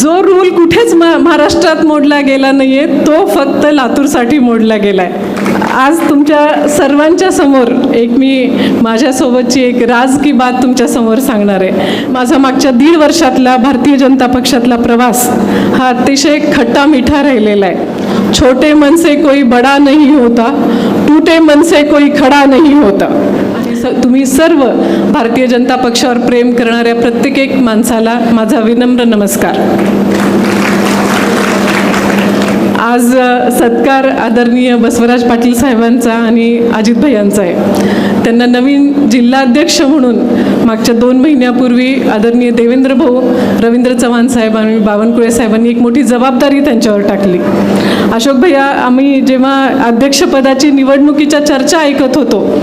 जो रूल कुठेच मा महाराष्ट्रात मोडला गेला नाही आहे तो फक्त लातूरसाठी मोडला गेला आहे आज तुमच्या सर्वांच्या समोर एक मी माझ्यासोबतची एक राज की बात तुमच्यासमोर सांगणार आहे. माझा मागच्या दीड वर्षातला भारतीय जनता पक्षातला प्रवास हा अतिशय खट्टा मिठा राहिलेला आहे. छोटे मन से कोई बडा नाही होता टूटे मन से कोई खडा नाही होता. स तुम्ही सर्व भारतीय जनता पक्षावर प्रेम करणाऱ्या प्रत्येक एक माणसाला माझा विनम्र नमस्कार. आज सत्कार आदरणीय बसवराज पाटील साहेबांचा आणि अजित भैयांचा आहे. त्यांना नवीन जिल्हाध्यक्ष म्हणून मागच्या दोन महिन्यापूर्वी आदरणीय देवेंद्र भाऊ रवींद्र चव्हाण साहेब आणि बावनकुळे साहेबांनी एक मोठी जबाबदारी त्यांच्यावर टाकली. अशोक भैया आम्ही जेव्हा अध्यक्षपदाची निवडणुकीच्या चर्चा ऐकत होतो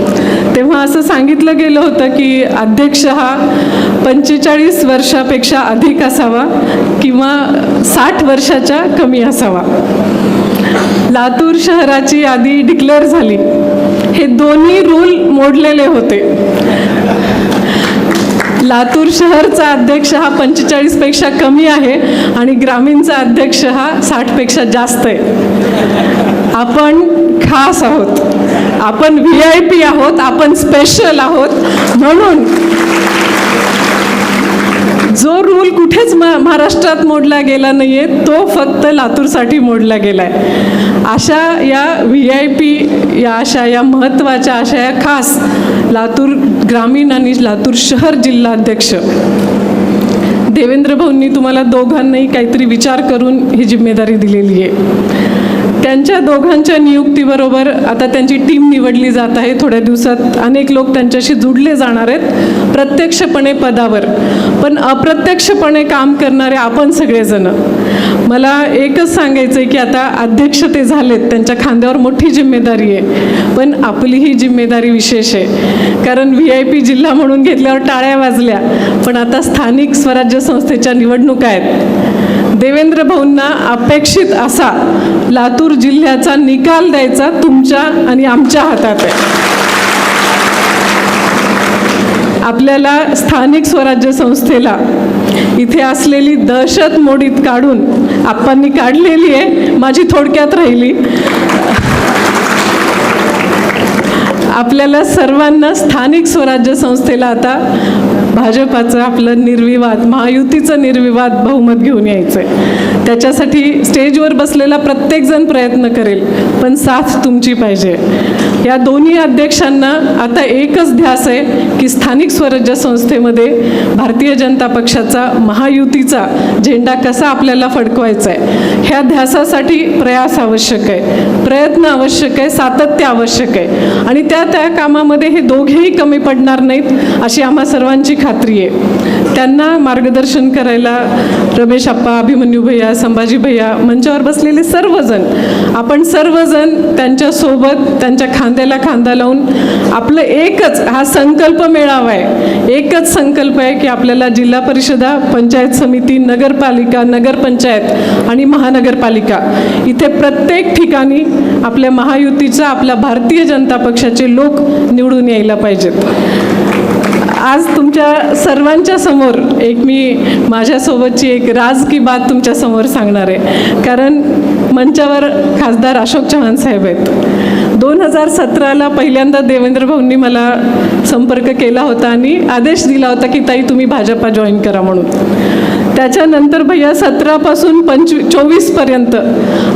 तेव्हा असं सांगितलं गेलं होतं की अध्यक्ष हा पंचेचाळीस वर्षापेक्षा अधिक असावा किंवा साठ वर्षाच्या कमी असावा. लातूर शहराची यादी डिक्लेअर झाली. हे दोन्ही रूल मोडलेले होते. लातूर शहरचा अध्यक्ष हा पंचेचाळीसपेक्षा कमी आहे आणि ग्रामीणचा अध्यक्ष हा साठपेक्षा जास्त आहे. आपण खास आहोत. आपण व्ही आय पी आहोत आपण स्पेशल आहोत. म्हणून जो रूल कुठेच मा महाराष्ट्रात मोडला गेला नाही आहे तो फक्त लातूरसाठी मोडला गेला आहे अशा या व्ही आय पी या अशा या महत्त्वाच्या अशा या खास लातूर ग्रामीण आणि लातूर शहर जिल्हाध्यक्ष. देवेंद्र भाऊंनी तुम्हाला दोघांनाही काहीतरी विचार करून ही जिम्मेदारी दिलेली आहे. त्यांच्या दोघांच्या नियुक्तीबरोबर आता त्यांची टीम निवडली जात आहे. थोड्या दिवसात अनेक लोक त्यांच्याशी जुडले जाणार आहेत प्रत्यक्षपणे पदावर. पण अप्रत्यक्षपणे काम करणारे आपण सगळेजण. मला एकच सांगायचं आहे की आता अध्यक्ष ते झालेत त्यांच्या खांद्यावर मोठी जिम्मेदारी आहे. पण आपली ही जिम्मेदारी विशेष आहे. कारण व्ही आय पी जिल्हा म्हणून घेतल्यावर टाळ्या वाजल्या पण आता स्थानिक स्वराज्य संस्थेच्या निवडणुका आहेत. देवेंद्र भाऊंना अपेक्षित असा लातूर जिल्ह्याचा निकाल द्यायचा तुमच्या आणि आमच्या हातात आहे. आपल्याला स्थानिक स्वराज्य संस्थेला इथे असलेली दहशत मोडीत काढून आप्पांनी काढलेली आहे. माझी थोडक्यात राहिली. आपल्याला सर्वांना स्थानिक स्वराज्य संस्थेला आता भाजपाचं आपलं निर्विवाद महायुतीचं निर्विवाद बहुमत घेऊन यायचं आहे त्याच्यासाठी स्टेजवर बसलेला प्रत्येकजण प्रयत्न करेल पण साथ तुमची पाहिजे. या दोन्ही अध्यक्षांना आता एकच ध्यास आहे की स्थानिक स्वराज्य संस्थेमध्ये भारतीय जनता पक्षाचा महायुतीचा झेंडा कसा आपल्याला फडकवायचा आहे ह्या ध्यासासाठी प्रयास आवश्यक आहे. प्रयत्न आवश्यक आहे सातत्य आवश्यक आहे. आणि त्या त्या कामामध्ये हे दोघेही कमी पडणार नाहीत अशी आम्हा सर्वांची खात्री आहे. त्यांना मार्गदर्शन करायला रमेश आप्पा अभिमन्यू भैया संभाजी भैया मंचावर बसलेले सर्वजण आपण सर्वजण त्यांच्यासोबत त्यांच्या खांद्याला खांदा लावून आपलं एकच हा संकल्प मेळावा आहे एकच संकल्प आहे की आपल्याला जिल्हा परिषदा पंचायत समिती नगरपालिका नगरपंचायत आणि महानगरपालिका. इथे प्रत्येक ठिकाणी आपल्या महायुतीचा आपल्या भारतीय जनता पक्षाचे लोक निवडून यायला पाहिजेत. आज तुमच्या सर्वांच्या समोर एक मी माझ्यासोबतची एक राज की बात तुमच्यासमोर सांगणार आहे. कारण मंचावर खासदार अशोक चव्हाण साहेब आहेत. दोन हजार सतराला पहिल्यांदा देवेंद्र भाऊंनी मला संपर्क केला होता आणि आदेश दिला होता की ताई तुम्ही भाजपा जॉईन करा म्हणून. त्याच्यानंतर भैया सतरापासून पंचवी चोवीसपर्यंत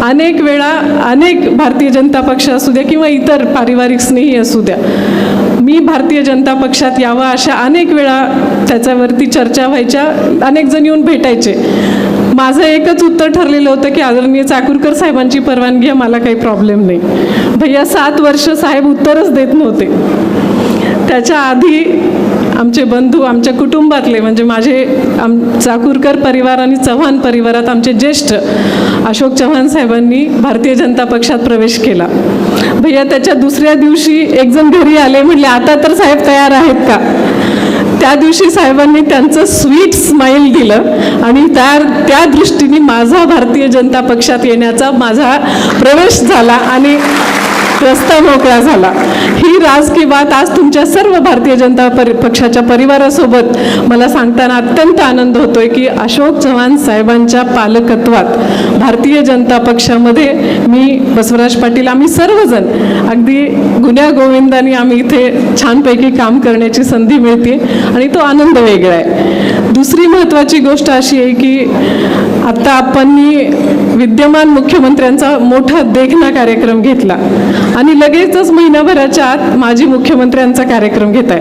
अनेक वेळा अनेक भारतीय जनता पक्ष असू द्या किंवा इतर पारिवारिक स्नेही असू द्या. मी भारतीय जनता पक्षात यावा अशा अनेक वेळा त्याच्यावरती चर्चा व्हायच्या अनेक जण येऊन भेटायचे. माझं एकच उत्तर ठरलेलं होतं की आदरणीय चाकूरकर साहेबांची परवानगी आहे मला काही प्रॉब्लेम नाही. भैया सात वर्ष साहेब उत्तरच देत नव्हते. त्याच्या आधी आमचे बंधू आमच्या कुटुंबातले म्हणजे माझे आम चाकूरकर परिवार आणि चव्हाण परिवारात आमचे ज्येष्ठ अशोक चव्हाण साहेबांनी भारतीय जनता पक्षात प्रवेश केला. भैया त्याच्या दुसऱ्या दिवशी एकजण घरी आले म्हणले आता तर साहेब तयार आहेत का? त्या दिवशी साहेबांनी त्यांचं स्वीट स्माईल दिलं आणि त्या त्या दृष्टीने माझा भारतीय जनता पक्षात येण्याचा माझा प्रवेश झाला आणि रस्ता मोकळा झाला. ही राज की बात आज तुमच्या सर्व भारतीय जनता परि पक्षाच्या परिवारासोबत मला सांगताना अत्यंत आनंद होतोय की अशोक चव्हाण साहेबांच्या पालकत्वात भारतीय जनता पक्षामध्ये मी बसवराज पाटील आम्ही सर्वजण अगदी गुन्ह्या गोविंदाने आम्ही इथे छानपैकी काम करण्याची संधी मिळते आणि तो आनंद वेगळा आहे. दुसरी महत्त्वाची गोष्ट अशी आहे की आता आपण विद्यमान मुख्यमंत्र्यांचा मोठा देखना कार्यक्रम घेतला. आणि लगेचच महिनाभराच्या आत माजी मुख्यमंत्र्यांचा कार्यक्रम घेत आहे.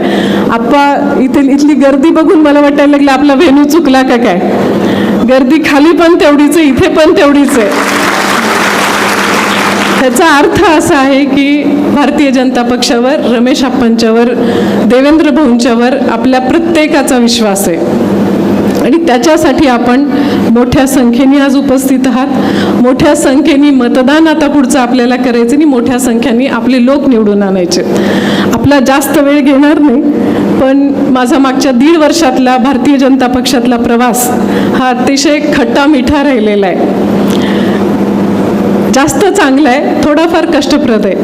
आप्पा इथे इथली गर्दी बघून मला वाटायला लागलं आपला वेणू चुकला का काय? गर्दी खाली पण तेवढीच आहे इथे पण तेवढीच आहे. त्याचा अर्थ असा आहे की भारतीय जनता पक्षावर रमेश आप्पांच्यावर देवेंद्र भाऊंच्यावर आपल्या प्रत्येकाचा विश्वास आहे. आणि त्याच्यासाठी आपण मोठ्या संख्येने आज उपस्थित आहात. मोठ्या संख्येने मतदान आता पुढचं आपल्याला करायचं आणि मोठ्या संख्येने आपले लोक निवडून आणायचे. आपला जास्त वेळ घेणार नाही पण माझा मागच्या दीड वर्षातला भारतीय जनता पक्षातला प्रवास हा अतिशय खट्टा मिठा राहिलेला आहे. जास्त चांगलं आहे थोडाफार कष्टप्रद आहे.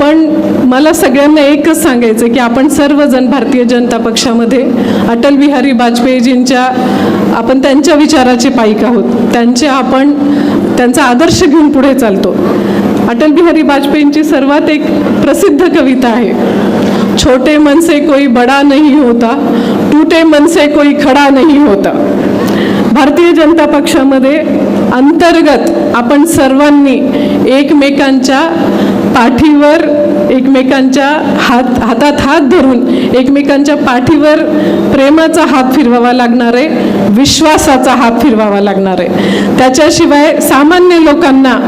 पण मला सगळ्यांना एकच सांगायचं आहे की आपण सर्वजण भारतीय जनता पक्षामध्ये अटल बिहारी वाजपेयीजींच्या आपण त्यांच्या विचाराचे पाईक आहोत. त्यांचे आपण त्यांचा आदर्श घेऊन पुढे चालतो. अटल बिहारी वाजपेयींची सर्वात एक प्रसिद्ध कविता आहे छोटे मन से कोई बड़ा नहीं होता टूटे मन से कोई खडा नहीं होता. भारतीय जनता पक्षामध्ये अंतर्गत आपण सर्वांनी एकमेकांच्या पाठीवर एकमेकांच्या हात हातात हात धरून एकमेकांच्या पाठीवर प्रेमाचा हात फिरवावा लागणार आहे विश्वासाचा हात फिरवावा लागणार आहे. त्याच्याशिवाय सामान्य लोकांना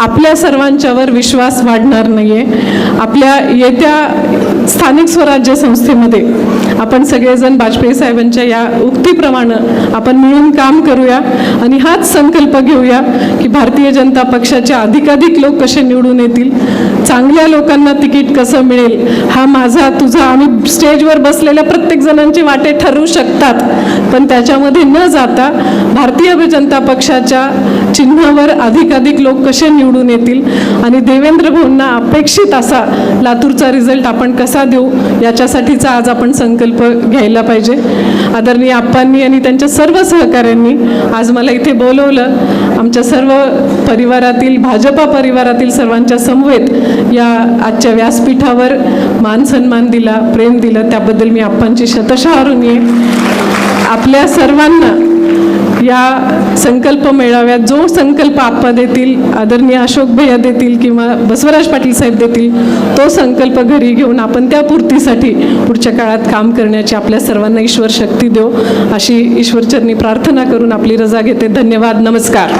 आपल्या सर्वांच्यावर विश्वास वाढणार नाही आहे आपल्या येत्या स्थानिक स्वराज्य संस्थेमध्ये आपण सगळेजण वाजपेयी साहेबांच्या या उक्तीप्रमाणे आपण मिळून काम करूया आणि हाच संकल्प घेऊया की भारतीय जनता पक्षाचे अधिकाधिक लोक कसे निवडून येतील चांगल्या लोकांना तिकीट कसं मिळेल? हा माझा तुझा आम्ही स्टेजवर बसलेल्या प्रत्येक जणांची वाटे ठरवू शकतात. पण त्याच्यामध्ये न जाता भारतीय जनता पक्षाच्या चिन्हावर अधिकाधिक लोक कसे निवडून येतील? आणि देवेंद्र भाऊंना अपेक्षित असा लातूरचा रिझल्ट आपण कसा देऊ? याच्यासाठीचा आज आपण संकल्प घ्यायला पाहिजे. आदरणीय आप्पांनी आणि त्यांच्या सर्व सहकाऱ्यांनी आज मला इथे बोलवलं. आमच्या सर्व परिवारातील भाजपा परिवारातील सर्वांच्या समवेत या आजच्या व्यासपीठावर मान सन्मान दिला प्रेम दिलं त्याबद्दल मी आप्पांची शतशः ऋणी आहे आपल्या सर्वांना या संकल्प मेळाव्यात जो संकल्प आप्पा देतील आदरणीय अशोक भैया देतील किंवा बसवराज पाटील साहेब देतील तो संकल्प घरी घेऊन आपण त्या पूर्तीसाठी पुढच्या काळात काम करण्याची आपल्या सर्वांना ईश्वर शक्ती देऊ अशी ईश्वरचरणी प्रार्थना करून आपली रजा घेते. धन्यवाद. नमस्कार.